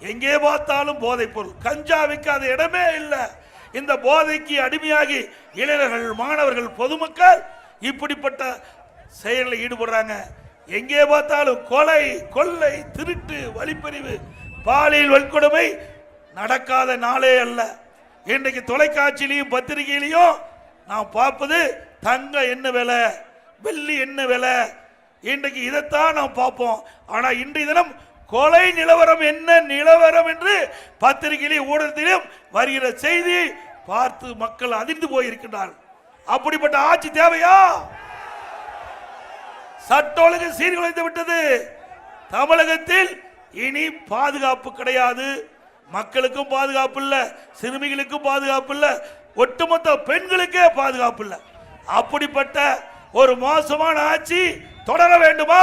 எங்கே பார்த்தாலும் போதைப் பொருள். கஞ்சா விற்காத இடமே இல்லை. இந்த போதைக்கு அடிமையாகி இளைஞர்கள் மாணவர்கள் பொதுமக்கள் இப்படிப்பட்ட செயலில் ஈடுபடுறாங்க. எங்கே பார்த்தாலும் கொலை கொள்ளை திருட்டு வழிப்பறிவு பாலியல் வன்கொடுமை நடக்காத நாளே அல்ல. இன்றைக்கு தொலைக்காட்சியிலையும் பத்திரிகையிலையும் நான் பார்ப்பது தங்க என்ன விலை வெள்ளி என்ன விலை. இன்றைக்கு இதைத்தான் நாம் பார்ப்போம். ஆனால் இன்றைய தினம் கொலை நிலவரம் என்ன நிலவரம் என்று பத்திரிகையிலே ஊடகத்திலும் வருகிற செய்தி பார்த்து மக்கள் அதிர்ந்து போயிருக்கின்றார்கள். அப்படிப்பட்ட ஆட்சி தேவையா? சட்ட ஒழுங்கு சீர்குலைந்து விட்டது. தமிழகத்தில் இனி பாதுகாப்பு கிடையாது. மக்களுக்கும் பாதுகாப்பு இல்லை சிறுமிகளுக்கும் பாதுகாப்பு இல்லை ஒட்டுமொத்த பெண்களுக்கே பாதுகாப்பு இல்லை. அப்படிப்பட்ட ஒரு மோசமான ஆட்சி தொடர வேண்டுமா?